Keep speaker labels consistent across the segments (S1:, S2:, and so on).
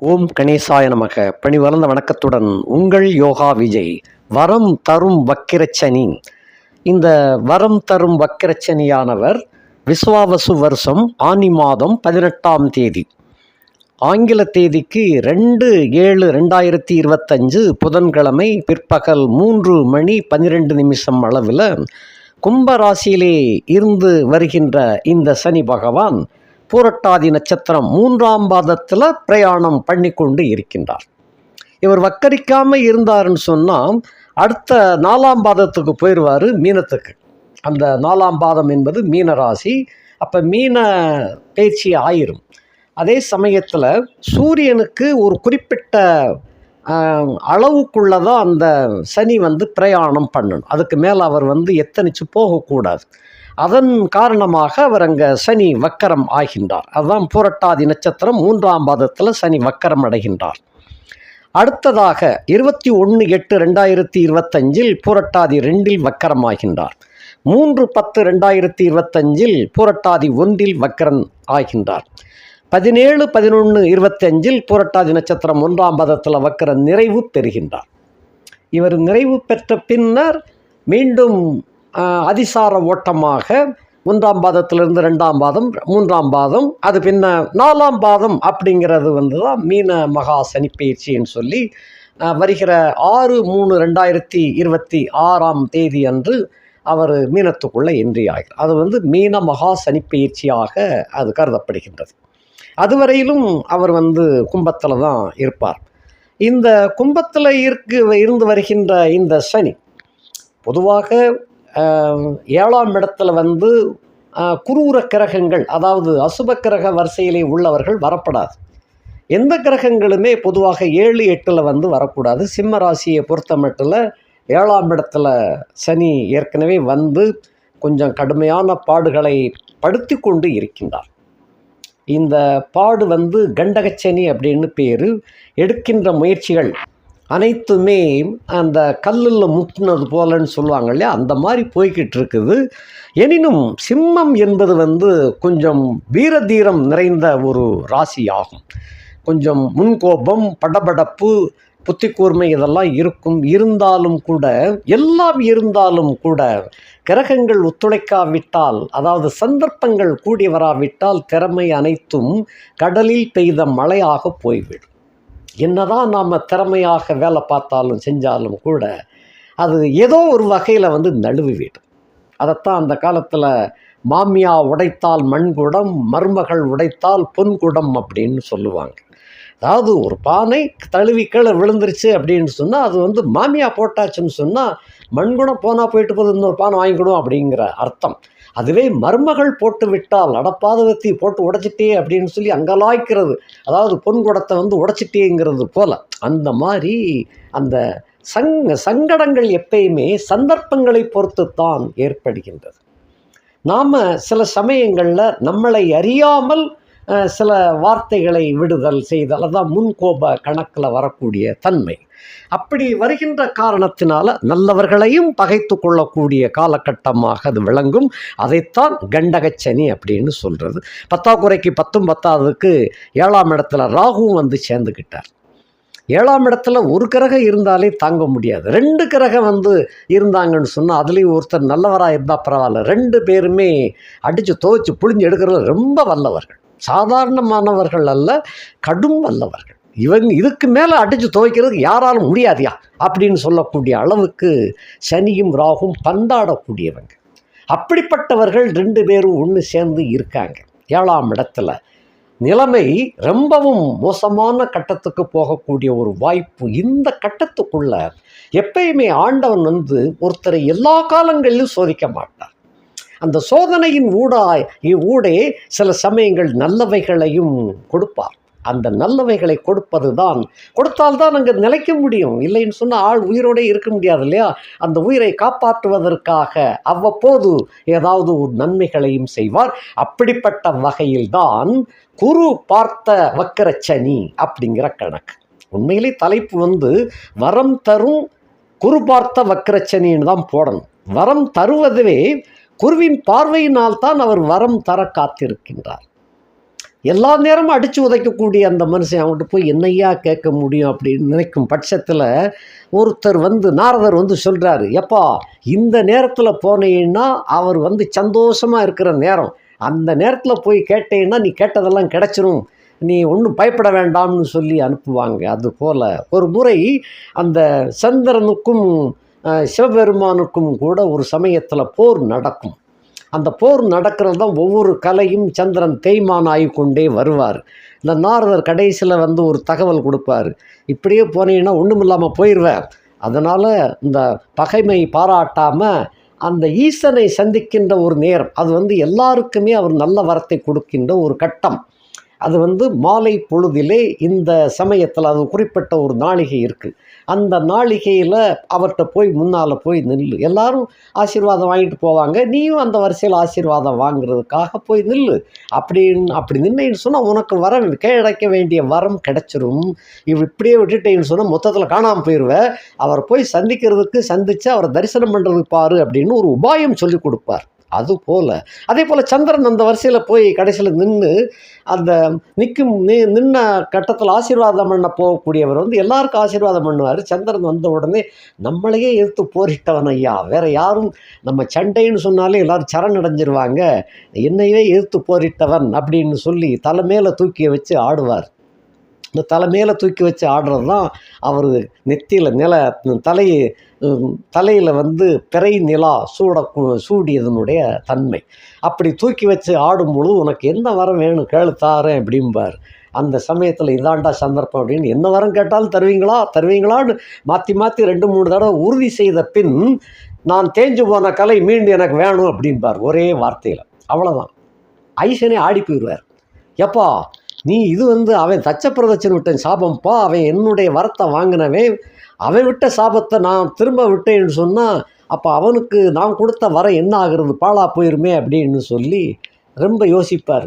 S1: ஓம் கணேசாய நமக. பணிவளர்ந்த வணக்கத்துடன் உங்கள் யோகா விஜய். வரம் தரும் வக்கிரச்சனி. இந்த வரம் தரும் வக்கிரச்சனியானவர் விஸ்வாவசு வருஷம் ஆனி மாதம் பதினெட்டாம் தேதி. ஆங்கில தேதிக்கு ரெண்டு ஏழு ரெண்டாயிரத்தி இருபத்தஞ்சு புதன்கிழமை பிற்பகல் மூன்று மணி பன்னிரெண்டு நிமிஷம் அளவில் கும்பராசியிலே இருந்து வருகின்ற இந்த சனி பகவான் பூரட்டாதி நட்சத்திரம் மூன்றாம் பாதத்தில் பிரயாணம் பண்ணி கொண்டு இருக்கின்றார். இவர் வக்கரிக்காமல் இருந்தாருன்னு சொன்னால் அடுத்த நாலாம் பாதத்துக்கு போயிடுவார் மீனத்துக்கு. அந்த நாலாம் பாதம் என்பது மீன ராசி அப்போ மீன பேச்சு ஆயிரும். அதே சமயத்தில் சூரியனுக்கு ஒரு குறிப்பிட்ட அளவுக்குள்ளே தான் அந்த சனி வந்து பிரயாணம் பண்ணணும். அதுக்கு மேலே அவர் வந்து எத்தனிச்சு போகக்கூடாது. அதன் காரணமாக அவர் அங்கே சனி வக்கரம் ஆகின்றார். அதுதான் பூரட்டாதி நட்சத்திரம் மூன்றாம் பாதத்தில் சனி வக்கரம் அடைகின்றார். அடுத்ததாக இருபத்தி ஒன்று எட்டு ரெண்டாயிரத்தி இருபத்தஞ்சில் பூரட்டாதி ரெண்டில் வக்கரமாகின்றார் மூன்று பத்து ரெண்டாயிரத்தி இருபத்தஞ்சில் பூரட்டாதி ஒன்றில் வக்கரன் ஆகின்றார். பதினேழு பதினொன்று இருபத்தஞ்சில் பூரட்டாதி நட்சத்திரம் ஒன்றாம் பதத்தில் வக்கரன் நிறைவு பெறுகின்றார். இவர் நிறைவு பெற்ற பின்னர் மீண்டும் அதிசார ஓட்டமாக மூன்றாம் பாதத்திலிருந்து ரெண்டாம் பாதம் மூன்றாம் பாதம் அது பின்ன நாலாம் பாதம் அப்படிங்கிறது வந்து தான் மீன மகா சனிப்பயிற்சின்னு சொல்லி வருகிற ஆறு மூணு ரெண்டாயிரத்தி இருபத்தி ஆறாம் தேதி அன்று அவர் மீனத்துக்குள்ளே இன்றியாகிறார் ஆகிறார். அது வந்து மீன மகா சனிப்பயிற்சியாக அது கருதப்படுகின்றது. அதுவரையிலும் அவர் வந்து கும்பத்தில் தான் இருப்பார். இந்த கும்பத்தில் இருக்கு இருந்து வருகின்ற இந்த சனி பொதுவாக ஏழாம் இடத்துல வந்து குரூர கிரகங்கள் அதாவது அசுப கிரக வரிசையிலே உள்ளவர்கள் வரப்படாது. எந்த கிரகங்களுமே பொதுவாக ஏழு எட்டில் வந்து வரக்கூடாது. சிம்ம ராசியை பொறுத்த மட்டும் ஏழாம் இடத்துல சனி ஏற்கனவே வந்து கொஞ்சம் கடுமையான பாடுகளை படுத்தி கொண்டு இருக்கின்றார். இந்த பாடு வந்து கண்டகச்சனி அப்படின்னு பேர் எடுக்கின்ற முயற்சிகள் அனைத்துமே அந்த கல்லில் முட்டினது போலன்னு சொல்லுவாங்க இல்லையா? அந்த மாதிரி போய்கிட்டு இருக்குது எனினும் சிம்மம் என்பது வந்து கொஞ்சம் வீரதீரம் நிறைந்த ஒரு ராசி ஆகும் கொஞ்சம் முன்கோபம் படபடப்பு புத்தி கூர்மை இதெல்லாம் இருக்கும். இருந்தாலும் கூட எல்லாம் இருந்தாலும் கூட கிரகங்கள் ஒத்துழைக்காவிட்டால் அதாவது சந்தர்ப்பங்கள் கூடி வராவிட்டால் திறமை அனைத்தும் கடலில் பெய்த மழையாக போய்விடும். என்னதான் நாம் திறமையாக வேலை பார்த்தாலும் செஞ்சாலும் கூட அது ஏதோ ஒரு வகையில் வந்து நழுவி விடும். அதைத்தான் அந்த காலத்தில் மாமியா உடைத்தால் மண்குடம் மருமகள் உடைத்தால் பொன்குடம் அப்படின்னு சொல்லுவாங்க. அதாவது ஒரு பானை தழுவி கீழே விழுந்துருச்சு அப்படின்னு சொன்னால் அது வந்து மாமியா போட்டாச்சுன்னு சொன்னால் மண்குடம் போனால் போயிட்டு போது இன்னொரு பானை வாங்கிக்கணும் அப்படிங்கிற அர்த்தம். அதுவே மருமகள் போட்டு விட்டால் அடப்பாதகத்தை போட்டு உடைச்சிட்டே அப்படின்னு சொல்லி அங்கலாய்க்கிறது. அதாவது பொன்குடத்தை வந்து உடைச்சிட்டேங்கிறது போல. அந்த மாதிரி அந்த சங் சங்கடங்கள் எப்பயுமே சந்தர்ப்பங்களை பொறுத்து தான் ஏற்படுகின்றது. நாம் சில சமயங்களில் நம்மளை அறியாமல் சில வார்த்தைகளை விடுதல் செய்தல் அதான் முன்கோப கணக்கில் வரக்கூடிய தன்மை. அப்படி வருகின்ற காரணத்தினால நல்லவர்களையும் பகைத்து கொள்ளக்கூடிய காலகட்டமாக அது விளங்கும். அதைத்தான் கண்டகச்சனி அப்படின்னு சொல்கிறது பத்தாக்குறைக்கு பத்தும் பத்தாவதுக்கு ஏழாம் இடத்துல ராகுவும் வந்து சேர்ந்துக்கிட்டார் ஏழாம் இடத்துல ஒரு கிரகம் இருந்தாலே தாங்க முடியாது. ரெண்டு கிரகம் வந்து இருந்தாங்கன்னு சொன்னால் அதுலேயும் ஒருத்தர் நல்லவராக இருந்தால் பரவாயில்ல. ரெண்டு பேருமே அடித்து துவைச்சு புழிஞ்சு எடுக்கிறது ரொம்ப வல்லவர்கள். சாதாரணமானவர்கள் அல்ல கடும் வல்லவர்கள். இவங்க இதுக்கு மேலே அடித்து துவைக்கிறதுக்கு யாராலும் முடியாதியா? அப்படின்னு சொல்லக்கூடிய அளவுக்கு சனியும் ராகும் பந்தாடக்கூடியவங்க. அப்படிப்பட்டவர்கள் ரெண்டு பேரும் ஒன்று சேர்ந்து இருக்காங்க. ஏழாம் இடத்துல. நிலைமை ரொம்பவும் மோசமான கட்டத்துக்கு போகக்கூடிய ஒரு வாய்ப்பு இந்த கட்டத்துக்குள்ள. எப்பயுமே ஆண்டவன் வந்து ஒருத்தரை எல்லா காலங்களிலும் சோதிக்க மாட்டார். அந்த சோதனையின் ஊடாய் ஊடே சில சமயங்கள் நல்லவைகளையும் கொடுப்பார். அந்த நல்லவைகளை கொடுப்பது தான் கொடுத்தால்தான் அங்கே நிலைக்க முடியும். இல்லைன்னு சொன்னால் ஆள் உயிரோடே இருக்க முடியாது இல்லையா? அந்த உயிரை காப்பாற்றுவதற்காக அவ்வப்போது ஏதாவது ஒரு நன்மைகளையும் செய்வார். அப்படிப்பட்ட வகையில்தான் குரு பார்த்த வக்கரச்சனி அப்படிங்கிற கணக்கு. உண்மையிலே தலைப்பு வந்து வரம் தரும் குரு பார்த்த வக்கரச்சனின்னு தான் போடணும். வரம் தருவதுவே குருவின் பார்வையினால் தான் அவர் வரம் தர காத்திருக்கின்றார். எல்லா நேரமும் அடித்து உதைக்கக்கூடிய அந்த மனுஷன் அவன்கிட்ட போய் என்னையா கேட்க முடியும் அப்படின்னு நினைக்கும் பட்சத்தில் ஒருத்தர் வந்து நாரதர் வந்து சொல்கிறாரு எப்பா இந்த நேரத்தில் போனேன்னா அவர் வந்து சந்தோஷமாக இருக்கிற நேரம். அந்த நேரத்தில் போய் கேட்டேன்னா நீ கேட்டதெல்லாம் கிடச்சிரும். நீ ஒன்றும் பயப்பட வேண்டாம்னு சொல்லி அனுப்புவாங்க. அதுபோல் ஒரு முறை அந்த சந்திரனுக்கும் சிவபெருமானுக்கும் கூட ஒரு சமயத்தில் போர் நடக்கும். அந்த போர் நடக்கிறது தான் ஒவ்வொரு கலையும் சந்திரன் தேய்மான் ஆகிக்கொண்டே வருவார். இந்த நாரதர் கடைசியில் வந்து ஒரு தகவல் கொடுப்பார். இப்படியே போனீங்கன்னா ஒன்றும் இல்லாமல் போயிடுவேன் அதனால் இந்த பகைமை பாராட்டாமல் அந்த ஈசனை சந்திக்கின்ற ஒரு நேரம் அது வந்து எல்லாருக்குமே அவர் நல்ல வரத்தை கொடுக்கின்ற ஒரு கட்டம். அது வந்து மாலை பொழுதிலே இந்த சமயத்தில் அது குறிப்பிட்ட ஒரு நாளிகை இருக்குது அந்த நாளிகையில் அவர்கிட்ட போய் முன்னால் போய் நில்லு. எல்லாரும் ஆசீர்வாதம் வாங்கிட்டு போவாங்க. நீயும் அந்த வரிசையில் ஆசீர்வாதம் வாங்குறதுக்காக போய் நில்லு. அப்படின்னு அப்படி நின்னைன்னு சொன்னால் உனக்கு வரம் கிடைக்க வேண்டிய வரம் கிடைச்சிரும். இவ் இப்படியே விட்டுட்டேன்னு சொன்னால் மொத்தத்தில் காணாமல் போயிடுவேன் அவர் போய் சந்திக்கிறதுக்கு சந்தித்து அவரை தரிசனம் பண்ணுறதுக்கு பாரு அப்படின்னு ஒரு உபாயம் சொல்லி கொடுப்பார். அது போல். அதே போல் சந்திரன் அந்த வரிசையில் போய் கடைசியில் நின்று அந்த நிற்கும் நி நின்ன கட்டத்தில் ஆசீர்வாதம் பண்ண போகக்கூடியவர் வந்து எல்லாருக்கும் ஆசீர்வாதம் பண்ணுவார். சந்திரன் வந்த உடனே நம்மளையே எதிர்த்து போரிட்டவன் ஐயா. வேற யாரும் நம்ம சண்டைன்னு சொன்னாலே எல்லாரும் சரண் அடைஞ்சிருவாங்க என்னையே எதிர்த்து போரிட்டவன் அப்படின்னு சொல்லி தலை மேலே தூக்கி வச்சு ஆடுவார். இந்த தலை மேலே தூக்கி வச்சு ஆடுறது தான் அவர் நெத்தியில் நில தலையை தலையில் வந்து பிறை நிலா சூட சூடியதனுடைய தன்மை. அப்படி தூக்கி வச்சு ஆடும்பொழுது உனக்கு என்ன வரம் வேணும் கேளு தாரேன் அப்படிம்பார். அந்த சமயத்தில் இதாண்டா சந்தர்ப்பம் அப்படின்னு என்ன வரம் கேட்டாலும் தருவீங்களா? தருவீங்களான்னு மாற்றி மாற்றி ரெண்டு மூணு தடவை உறுதி செய்த பின் நான் தேஞ்சு போன கலை மீண்டும் எனக்கு வேணும் அப்படின்பார் ஒரே வார்த்தையில். அவ்வளோதான் ஐசனே ஆடி போயிடுவார் எப்பா நீ இது வந்து அவன் தச்ச பிரதட்சன் விட்ட சாபம்ப்பா அவன் என்னுடைய வரத்தை வாங்கினவன் அவன் விட்ட சாபத்தை நான் திரும்ப விட்டேன்னு சொன்னால் அப்போ அவனுக்கு நான் கொடுத்த வர என்ன ஆகுறது? பாழா போயிருமே அப்படின்னு சொல்லி ரொம்ப யோசிப்பார்.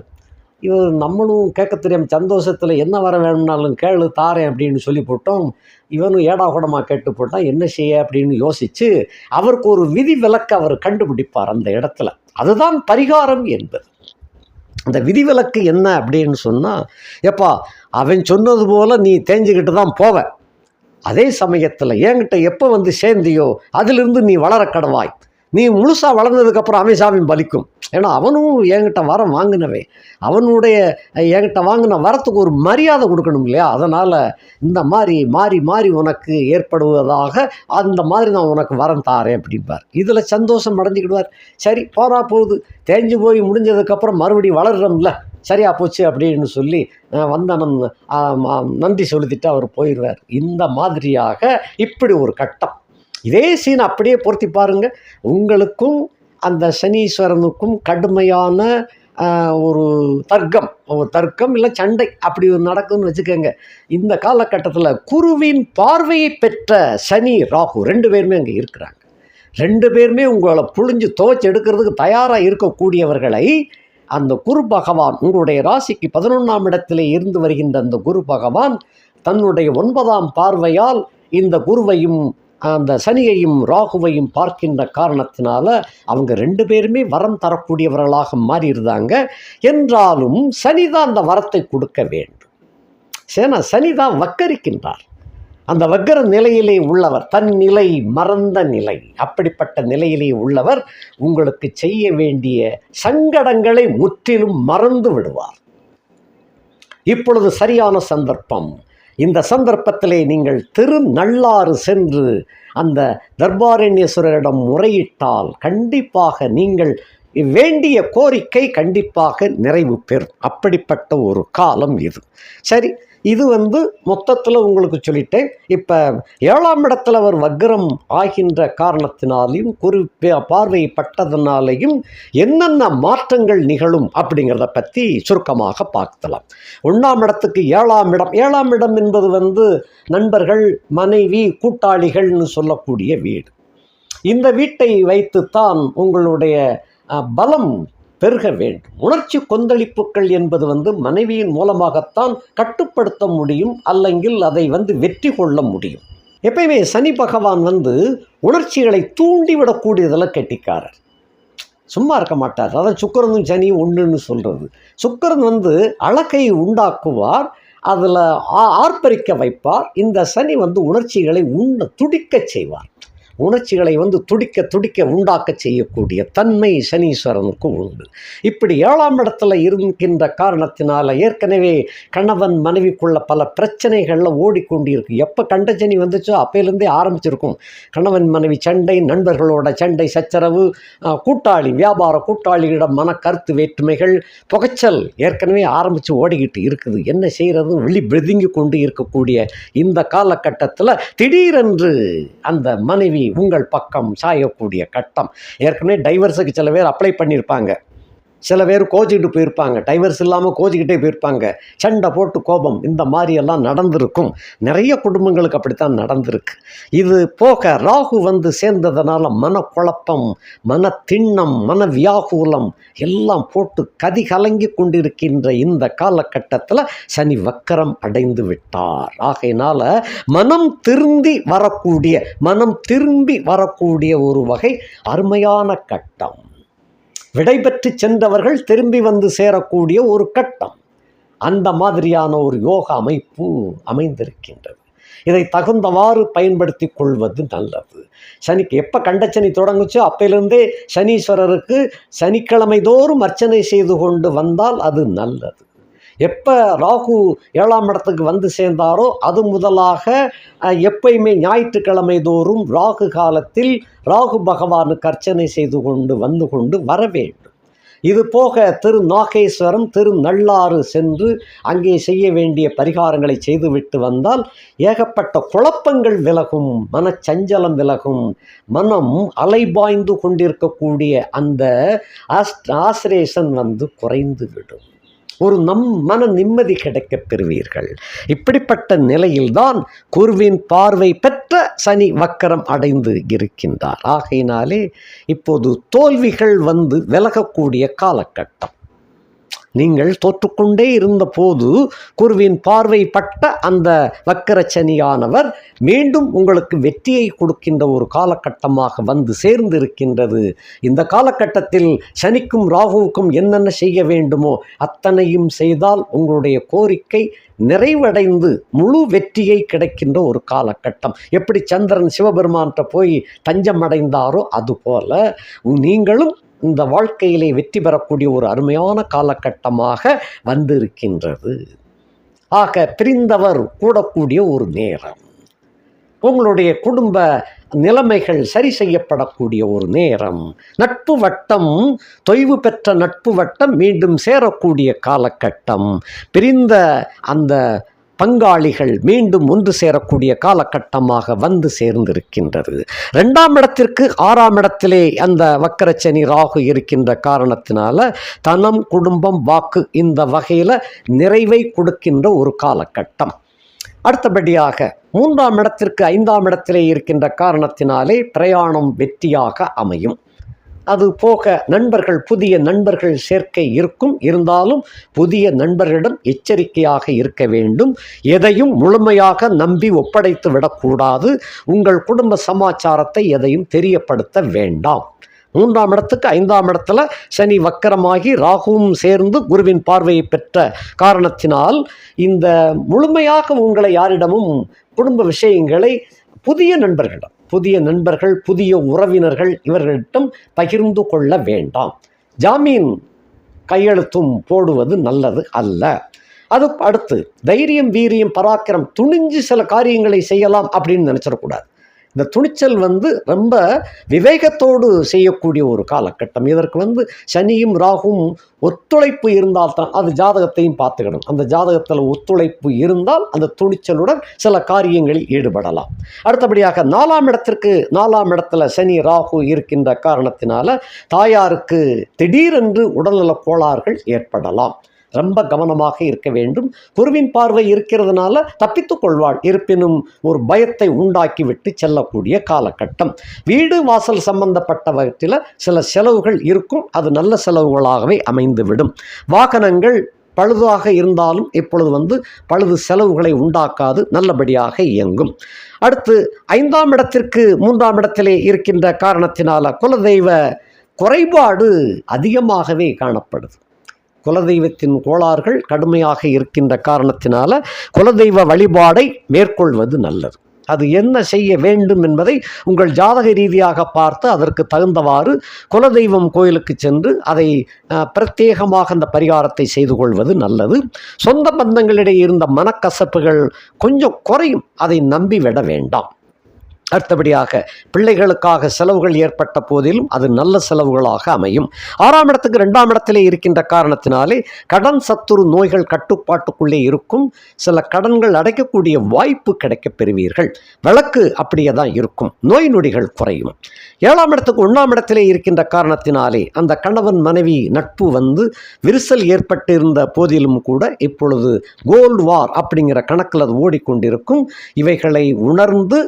S1: இவர் நம்மளும் கேட்க தெரியாமல் சந்தோஷத்தில் என்ன வர வேணும்னாலும் கேளு தாரேன் அப்படின்னு சொல்லி போட்டோம். இவனும் ஏடா கூடமாக கேட்டு போட்டால் என்ன செய்ய அப்படின்னு யோசித்து அவருக்கு ஒரு விதி விலக்கு அவர் கண்டுபிடிப்பார் அந்த இடத்துல. அதுதான் பரிகாரம் என்பது. அந்த விதிவிலக்கு என்ன அப்படின்னு சொன்னால் எப்பா அவன் சொன்னது போல் நீ தேஞ்சுக்கிட்டு தான் போவ. அதே சமயத்தில் என்கிட்ட எப்போ வந்து சேர்ந்தியோ அதிலிருந்து நீ வளர கடவாய். நீ முழுசாக வளர்ந்ததுக்கப்புறம் அவன் பலிக்கும். ஏன்னா அவனும் என்கிட்ட வரம் வாங்கினவே. அவனுடைய என்கிட்ட வாங்கின வரத்துக்கு ஒரு மரியாதை கொடுக்கணும் இல்லையா? அதனால் இந்த மாதிரி மாறி மாறி உனக்கு ஏற்படுவதாக அந்த மாதிரி நான் உனக்கு வரம் தாரேன் அப்படிம்பார். இதில் சந்தோஷம் அடைஞ்சிக்கிடுவார். சரி போறா போகுது. தேஞ்சு போய் முடிஞ்சதுக்கப்புறம் மறுபடியும் வளர்றோம்ல. சரியா போச்சு அப்படின்னு சொல்லி அஹ், வந்தனம் நன்றி செலுத்திட்டு அவர் போயிடுவார். இந்த மாதிரியாக இப்படி ஒரு கட்டம். இதே சீன் அப்படியே பொருத்தி பாருங்க. உங்களுக்கும் அந்த சனீஸ்வரனுக்கும் கடுமையான ஒரு தர்க்கம். ஒரு தர்க்கம் இல்லை சண்டை. அப்படி ஒரு நடக்கும்னு வச்சுக்கோங்க. இந்த காலகட்டத்தில் குருவின் பார்வையை பெற்ற சனி ராகு ரெண்டு பேருமே அங்கே இருக்கிறாங்க. ரெண்டு பேருமே உங்களை புழிஞ்சு துவைச்சு எடுக்கிறதுக்கு தயாராக இருக்கக்கூடியவர்களை அந்த குரு பகவான் உங்களுடைய ராசிக்கு பதினொன்றாம் இடத்திலே இருந்து வருகின்ற அந்த குரு பகவான் தன்னுடைய ஒன்பதாம் பார்வையால் இந்த குருவையும் அந்த சனியையும் ராகுவையும் பார்க்கின்ற காரணத்தினால அவங்க ரெண்டு பேருமே வரம் தரக்கூடியவர்களாக மாறியிருந்தாங்க. என்றாலும் சனிதான் அந்த வரத்தை கொடுக்க வேண்டும். சேனா சனிதான் வக்கரிக்கின்றார். அந்த வக்கர நிலையிலே உள்ளவர் தன் நிலை மறந்த நிலை அப்படிப்பட்ட நிலையிலே உள்ளவர் உங்களுக்கு செய்ய வேண்டிய சங்கடங்களை முற்றிலும் மறந்து விடுவார். இப்பொழுது சரியான சந்தர்ப்பம். இந்த சந்தர்ப்பத்திலே நீங்கள் திரு நள்ளாறு சென்று அந்த தர்பாரண்யேஸ்வரரிடம் முறையிட்டால் கண்டிப்பாக நீங்கள் வேண்டிய கோரிக்கை கண்டிப்பாக நிறைவு பெறும். அப்படிப்பட்ட ஒரு காலம் இது. சரி இது வந்து மொத்தத்தில் உங்களுக்கு சொல்லிட்டேன். இப்போ ஏழாம் இடத்துல அவர் வக்ரம் ஆகின்ற காரணத்தினாலையும் குறிப்பே பார்வைப்பட்டதுனாலையும் என்னென்ன மாற்றங்கள் நிகழும் அப்படிங்கிறத பற்றி சுருக்கமாக பார்க்கலாம். ஒன்றாம் இடத்துக்கு ஏழாம் இடம். ஏழாம் இடம் என்பது வந்து நண்பர்கள் மனைவி கூட்டாளிகள்னு சொல்லக்கூடிய வீடு. இந்த வீட்டை வைத்துத்தான் உங்களுடைய பலம் பெருக வேண்டும். உணர்ச்சி கொந்தளிப்புகள் என்பது வந்து மனைவியின் மூலமாகத்தான் கட்டுப்படுத்த முடியும் அல்லங்கில் அதை வந்து வெற்றி கொள்ள முடியும். எப்பயுமே சனி பகவான் வந்து உணர்ச்சிகளை தூண்டிவிடக்கூடியதெல்லாம் கெட்டிக்காரர். சும்மா இருக்க மாட்டார். அதான் சுக்கரனும் சனியும் ஒன்றுன்னு சொல்கிறது சுக்கரன் வந்து அழகை உண்டாக்குவார் அதில் ஆர்ப்பரிக்க வைப்பார். இந்த சனி வந்து உணர்ச்சிகளை உண்ண துடிக்கச் செய்வார். உணர்ச்சிகளை வந்து துடிக்க துடிக்க உண்டாக்க செய்யக்கூடிய தன்மை சனீஸ்வரனுக்கு உண்டு. இப்படி ஏழாம் இடத்துல இருக்கின்ற காரணத்தினால ஏற்கனவே கணவன் மனைவிக்குள்ள பல பிரச்சனைகளில் ஓடிக்கொண்டிருக்கு. எப்போ கண்டஜனி வந்துச்சோ அப்பையிலேருந்தே ஆரம்பிச்சிருக்கும். கணவன் மனைவி சண்டை நண்பர்களோட சண்டை சச்சரவு கூட்டாளி வியாபார கூட்டாளிகளிடம் மன கருத்து வேற்றுமைகள் புகைச்சல் ஏற்கனவே ஆரம்பித்து ஓடிக்கிட்டு இருக்குது. என்ன செய்கிறது வெளி பிரிதுங்கி கொண்டு இருக்கக்கூடிய இந்த காலகட்டத்தில் திடீரென்று அந்த மனைவி உங்கள் பக்கம் சாயக்கூடிய கட்டம். ஏற்கனவே டைவர்ஸுக்கு சில பேர் அப்ளை பண்ணியிருப்பாங்க சில பேர் கோச்சிக்கிட்டு போயிருப்பாங்க. டைவர்ஸ் இல்லாமல் கோச்சிக்கிட்டே போயிருப்பாங்க. சண்டை போட்டு கோபம். இந்த மாதிரியெல்லாம் நடந்திருக்கும். நிறைய குடும்பங்களுக்கு அப்படித்தான் நடந்திருக்கு. இது போக ராகு வந்து சேர்ந்ததுனால மனக்குழப்பம் மன திண்ணம் மன வியாகுலம் எல்லாம் போட்டு கதி கலங்கி கொண்டிருக்கின்ற இந்த காலகட்டத்தில் சனி வக்கரம் அடைந்து விட்டார். ஆகையினால் மனம் திருந்தி வரக்கூடிய மனம் திரும்பி வரக்கூடிய ஒரு வகை அருமையான கட்டம். விடைபெற்று சென்றவர்கள் திரும்பி வந்து சேரக்கூடிய ஒரு கட்டம். அந்த மாதிரியான ஒரு யோக அமைப்பு அமைந்திருக்கின்றது. இதை தகுந்தவாறு பயன்படுத்தி கொள்வது நல்லது. சனிக்கு எப்போ கண்டச்சனி தொடங்குச்சோ அப்பையிலிருந்தே சனீஸ்வரருக்கு சனிக்கிழமை தோறும் அர்ச்சனை செய்து கொண்டு வந்தால் அது நல்லது. எப்போ ராகு ஏழாம் இடத்துக்கு வந்து சேர்ந்தாரோ அது முதலாக எப்பயுமே ஞாயிற்றுக்கிழமை தோறும் ராகு காலத்தில் ராகு பகவானுக்கு அர்ச்சனை செய்து கொண்டு வந்து கொண்டு வர வேண்டும். இது போக திரு நாகேஸ்வரம் திரு நள்ளாறு சென்று அங்கே செய்ய வேண்டிய பரிகாரங்களை செய்துவிட்டு வந்தால் ஏகப்பட்ட குழப்பங்கள் விலகும் மனச்சஞ்சலம் விலகும் மனம் அலைபாய்ந்து கொண்டிருக்கக்கூடிய அந்த ஆஸ்ட் ஆசிரேஷன் வந்து குறைந்து விடும். ஒரு நம் மன நிம்மதி கிடைக்கப் பெறுவீர்கள். இப்படிப்பட்ட நிலையில்தான் குருவின் பார்வை பெற்ற சனி வக்கரம் அடைந்து இருக்கின்றார். ஆகையினாலே இப்போது தோல்விகள் வந்து விலகக்கூடிய காலகட்டம். நீங்கள் தோற்றுக்கொண்டே இருந்தபோது குருவின் பார்வைப்பட்ட அந்த வக்கரச்சனியானவர் மீண்டும் உங்களுக்கு வெற்றியை கொடுக்கின்ற ஒரு காலகட்டமாக வந்து சேர்ந்திருக்கின்றது. இந்த காலகட்டத்தில் சனிக்கும் ராகுவுக்கும் என்னென்ன செய்ய வேண்டுமோ அத்தனையும் செய்தால் உங்களுடைய கோரிக்கை நிறைவடைந்து முழு வெற்றியை கிடைக்கின்ற ஒரு காலகட்டம். எப்படி சந்திரன் சிவபெருமான்கிட்ட போய் தஞ்சம் அடைந்தாரோ அதுபோல நீங்களும் இந்த வாழ்க்கையிலே வெற்றி பெறக்கூடிய ஒரு அருமையான காலகட்டமாக வந்திருக்கின்றது. ஆக பிரிந்தவர் கூடக்கூடிய ஒரு நேரம். உங்களுடைய குடும்ப நிலைமைகள் சரி செய்யப்படக்கூடிய ஒரு நேரம். நட்பு வட்டம் தொய்வு பெற்ற நட்பு வட்டம் மீண்டும் சேரக்கூடிய காலகட்டம். பிரிந்த அந்த பங்காளிகள் மீண்டும் ஒன்று சேரக்கூடிய காலகட்டமாக வந்து சேர்ந்திருக்கின்றது. ரெண்டாம் இடத்திற்கு ஆறாம் இடத்திலே அந்த வக்கரச்சனி ராகு இருக்கின்ற காரணத்தினால தனம் குடும்பம் வாக்கு இந்த வகையில் நிறைவை கொடுக்கின்ற ஒரு காலகட்டம். அடுத்தபடியாக மூன்றாம் இடத்திற்கு ஐந்தாம் இடத்திலே இருக்கின்ற காரணத்தினாலே பிரயாணம் வெற்றியாக அமையும். அது போக நண்பர்கள் புதிய நண்பர்கள் சேர்க்கை இருக்கும். இருந்தாலும் புதிய நண்பர்களிடம் எச்சரிக்கையாக இருக்க வேண்டும். எதையும் முழுமையாக நம்பி ஒப்படைத்து விடக்கூடாது. உங்கள் குடும்ப சமாச்சாரத்தை எதையும் தெரியப்படுத்த வேண்டாம். மூன்றாம் இடத்துக்கு ஐந்தாம் இடத்துல சனி வக்கரமாகி ராகுவும் சேர்ந்து குருவின் பார்வையை பெற்ற காரணத்தினால் இந்த முழுமையாக உங்களை யாரிடமும் குடும்ப விஷயங்களை புதிய நண்பர்களிடம் புதிய நண்பர்கள் புதிய உறவினர்கள் இவர்களிடம் பகிர்ந்து கொள்ள வேண்டாம். ஜாமீன் கையெழுத்தும் போடுவது நல்லது அல்ல. அது அடுத்து தைரியம் வீரியம் பராக்கிரம் துணிஞ்சு சில காரியங்களை செய்யலாம் அப்படின்னு நினச்சிடக்கூடாது. இந்த துணிச்சல் வந்து ரொம்ப விவேகத்தோடு செய்யக்கூடிய ஒரு காலகட்டம். இதற்கு வந்து சனியும் ராகும் ஒத்துழைப்பு இருந்தால் தான் அது ஜாதகத்தையும் பார்த்துக்கணும். அந்த ஜாதகத்தில் ஒத்துழைப்பு இருந்தால் அந்த துணிச்சலுடன் சில காரியங்களில் ஈடுபடலாம். அடுத்தபடியாக நாலாம் இடத்திற்கு நாலாம் இடத்துல சனி ராகு இருக்கின்ற காரணத்தினால தாயாருக்கு திடீரென்று உடல்நலக் கோளாறுகள் ஏற்படலாம். ரொம்ப கவனமாக இருக்க வேண்டும். குருவின் பார்வை இருக்கிறதுனால தப்பித்துக் கொள்வாள். இருப்பினும் ஒரு பயத்தை உண்டாக்கிவிட்டு செல்லக்கூடிய காலகட்டம். வீடு வாசல் சம்பந்தப்பட்டவற்றில் சில செலவுகள் இருக்கும். அது நல்ல செலவுகளாகவே அமைந்துவிடும். வாகனங்கள் பழுதாக இருந்தாலும் இப்பொழுது வந்து பழுது செலவுகளை உண்டாக்காது. நல்லபடியாக இயங்கும். அடுத்து ஐந்தாம் இடத்திற்கு மூன்றாம் இடத்திலே இருக்கின்ற காரணத்தினால குலதெய்வ குறைபாடு அதிகமாகவே காணப்படுது. குலதெய்வத்தின் கோளாறுகள் கடுமையாக இருக்கின்ற காரணத்தினால குலதெய்வ வழிபாடை மேற்கொள்வது நல்லது. அது என்ன செய்ய வேண்டும் என்பதை உங்கள் ஜாதக ரீதியாக பார்த்து அதற்கு தகுந்தவாறு குலதெய்வம் கோயிலுக்கு சென்று அதை பிரத்யேகமாக அந்த பரிகாரத்தை செய்து கொள்வது நல்லது. சொந்த பந்தங்களிடையே இருந்த மனக்கசப்புகள் கொஞ்சம் குறையும். அதை நம்பி விட வேண்டாம். அடுத்தபடியாக பிள்ளைகளுக்காக செலவுகள் ஏற்பட்ட போதிலும் அது நல்ல செலவுகளாக அமையும். ஆறாம் இடத்துக்கு ரெண்டாம் இடத்திலே இருக்கின்ற காரணத்தினாலே கடன் சத்துரு நோய்கள் கட்டுப்பாட்டுக்குள்ளே இருக்கும். சில கடன்கள் அடைக்கக்கூடிய வாய்ப்பு கிடைக்கப் பெறுவீர்கள். விளக்கு அப்படியே தான் இருக்கும். நோய் நொடிகள் குறையும். ஏழாம் இடத்துக்கு ஒன்றாம் இடத்திலே இருக்கின்ற காரணத்தினாலே அந்த கணவன் மனைவி நட்பு வந்து விரிசல் ஏற்பட்டிருந்த போதிலும் கூட இப்பொழுது கோல்டு வார் அப்படிங்கிற கணக்கில் அது ஓடிக்கொண்டிருக்கும். இவைகளை உணர்ந்து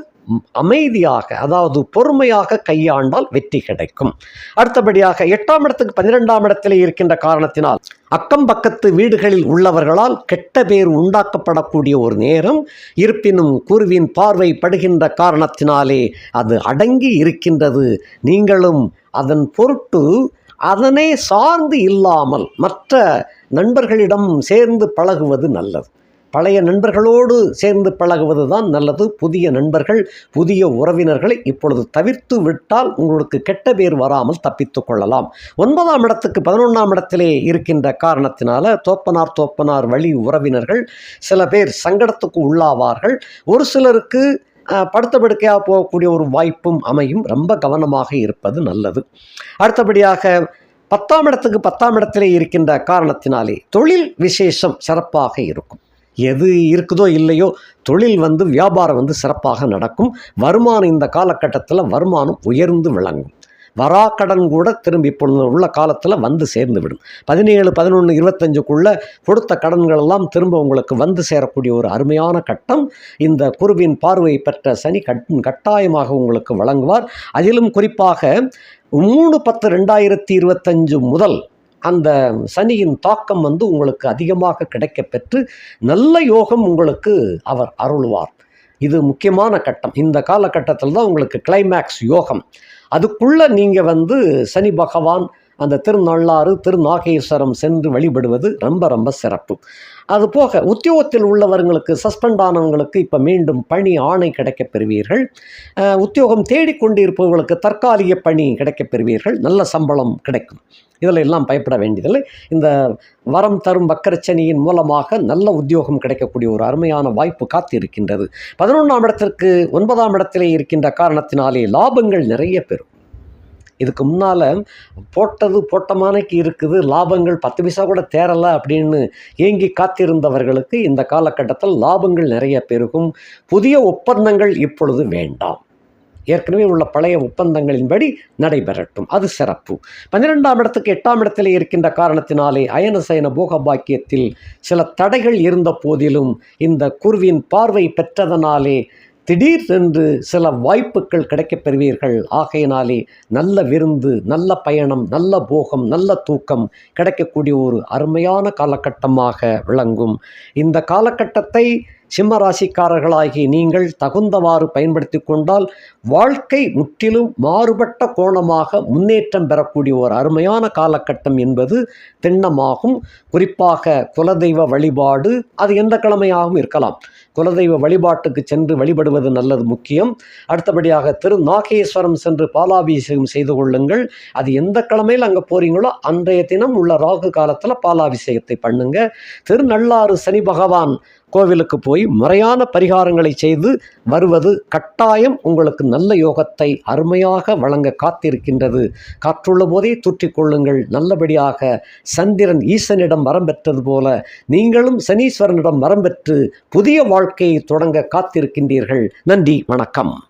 S1: அமைதியாக அதாவது பொறுமையாக கையாண்டால் வெற்றி கிடைக்கும். அடுத்தபடியாக எட்டாம் இடத்துக்கு பன்னிரெண்டாம் இடத்திலே இருக்கின்ற காரணத்தினால் அக்கம் பக்கத்து வீடுகளில் உள்ளவர்களால் கெட்ட பேர் உண்டாக்கப்படக்கூடிய ஒரு நேரம் இருப்பினும் குருவின் பார்வை படுகின்ற காரணத்தினாலே அது அடங்கி இருக்கின்றது. நீங்களும் அதன் பொருட்டு அதனை சார்ந்து இல்லாமல் மற்ற நண்பர்களிடம் சேர்ந்து பழகுவது நல்லது. பழைய நண்பர்களோடு சேர்ந்து பழகுவது தான் நல்லது. புதிய நண்பர்கள் புதிய உறவினர்களை இப்பொழுது தவிர்த்து விட்டால் உங்களுக்கு கெட்ட பேர் வராமல் தப்பித்து கொள்ளலாம். ஒன்பதாம் இடத்துக்கு பதினொன்றாம் இடத்திலே இருக்கின்ற காரணத்தினால தோப்பனார் தோப்பனார் வழி உறவினர்கள் சில பேர் சங்கடத்துக்கு உள்ளாவார்கள். ஒரு சிலருக்கு படுத்த படுக்கையாக போகக்கூடிய ஒரு வாய்ப்பும் அமையும். ரொம்ப கவனமாக இருப்பது நல்லது. அடுத்தபடியாக பத்தாம் இடத்துக்கு பத்தாம் இடத்திலே இருக்கின்ற காரணத்தினாலே தொழில் விசேஷம் சிறப்பாக இருக்கும். எது இருக்குதோ இல்லையோ தொழில் வந்து வியாபாரம் வந்து சிறப்பாக நடக்கும். வருமானம் இந்த காலகட்டத்தில் வருமானம் உயர்ந்து விளங்கும். வராக்கடன் கூட திரும்பி இப்பொழுது உள்ள காலத்தில் வந்து சேர்ந்து விடும். பதினேழு பதினொன்று இருபத்தஞ்சுக்குள்ளே கொடுத்த கடன்கள் எல்லாம் திரும்ப உங்களுக்கு வந்து சேரக்கூடிய ஒரு அருமையான கட்டம். இந்த குருவின் பார்வை பெற்ற சனி கட் கட்டாயமாக உங்களுக்கு வழங்குவார். அதிலும் குறிப்பாக மூணு பத்து ரெண்டாயிரத்தி இருபத்தஞ்சு முதல் அந்த சனியின் தாக்கம் வந்து உங்களுக்கு அதிகமாக கிடைக்கப்பெற்று நல்ல யோகம் உங்களுக்கு அவர் அருள்வார். இது முக்கியமான கட்டம். இந்த காலகட்டத்தில் தான் உங்களுக்கு கிளைமேக்ஸ் யோகம். அதுக்குள்ளே நீங்கள் வந்து சனி பகவான் அந்த திருநள்ளாறு திருநாகேஸ்வரம் சென்று வழிபடுவது ரொம்ப ரொம்ப சிறப்பு. அது போக உத்தியோகத்தில் உள்ளவர்களுக்கு சஸ்பெண்ட் ஆனவங்களுக்கு இப்போ மீண்டும் பணி ஆணை கிடைக்கப் பெறுவீர்கள். உத்தியோகம் தேடிக்கொண்டிருப்பவர்களுக்கு தற்காலிக பணி கிடைக்கப் பெறுவீர்கள். நல்ல சம்பளம் கிடைக்கும். இதில் எல்லாம் பயப்பட வேண்டியதில்லை. இந்த வரம் தரும் வக்கரச்சனியின் மூலமாக நல்ல உத்தியோகம் கிடைக்கக்கூடிய ஒரு அருமையான வாய்ப்பு காத்திருக்கின்றது. பதினொன்றாம் இடத்திற்கு ஒன்பதாம் இடத்திலே இருக்கின்ற காரணத்தினாலே லாபங்கள் நிறைய பெறும். இதுக்கு முன்னால் போட்டது போட்டமானக்கு இருக்குது லாபங்கள் பத்து பைசா கூட தேரலை அப்படின்னு ஏங்கி காத்திருந்தவர்களுக்கு இந்த காலகட்டத்தில் லாபங்கள் நிறைய பெருகும். புதிய ஒப்பந்தங்கள் இப்பொழுது வேண்டாம். ஏற்கனவே உள்ள பழைய ஒப்பந்தங்களின்படி நடைபெறட்டும். அது சிறப்பு. பன்னிரெண்டாம் இடத்துக்கு எட்டாம் இடத்திலே இருக்கின்ற காரணத்தினாலே அயனசயன போக பாக்கியத்தில் சில தடைகள் இருந்த போதிலும் இந்த குருவின் பார்வை பெற்றதனாலே திடீரென்று சில வாய்ப்புகள் கிடைக்கப் பெறுவீர்கள். ஆகையினாலே நல்ல விருந்து நல்ல பயணம் நல்ல போகம் நல்ல தூக்கம் கிடைக்கக்கூடிய ஒரு அருமையான காலகட்டமாக விளங்கும். இந்த காலகட்டத்தை சிம்ம ராசிக்காரர்களாகி நீங்கள் தகுந்தவாறு பயன்படுத்தி கொண்டால் வாழ்க்கை முற்றிலும் மாறுபட்ட கோணமாக முன்னேற்றம் பெறக்கூடிய ஒரு அருமையான காலகட்டம் என்பது திண்ணமாகும். குறிப்பாக குலதெய்வ வழிபாடு அது எந்த கிழமையாகவும் இருக்கலாம். குலதெய்வ வழிபாட்டுக்கு சென்று வழிபடுவது நல்லது முக்கியம். அடுத்தபடியாக திரு நாகேஸ்வரம் சென்று பாலாபிஷேகம் செய்து கொள்ளுங்கள். அது எந்த கிழமையில் அங்கே போறீங்களோ அன்றைய தினம் உள்ள ராகு காலத்தில் பாலாபிஷேகத்தை பண்ணுங்க. திருநள்ளாறு சனி பகவான் கோவிலுக்கு போய் முறையான பரிகாரங்களை செய்து வருவது கட்டாயம் உங்களுக்கு நல்ல யோகத்தை அருமையாக வழங்க காத்திருக்கின்றது. காற்றுள்ள போதே தூற்றிக் கொள்ளுங்கள். நல்லபடியாக சந்திரன் ஈசனிடம் வரம் பெற்றது போல நீங்களும் சனீஸ்வரனிடம் வரம் பெற்று புதிய வாழ்க்கையை தொடங்க காத்திருக்கின்றீர்கள். நன்றி வணக்கம்.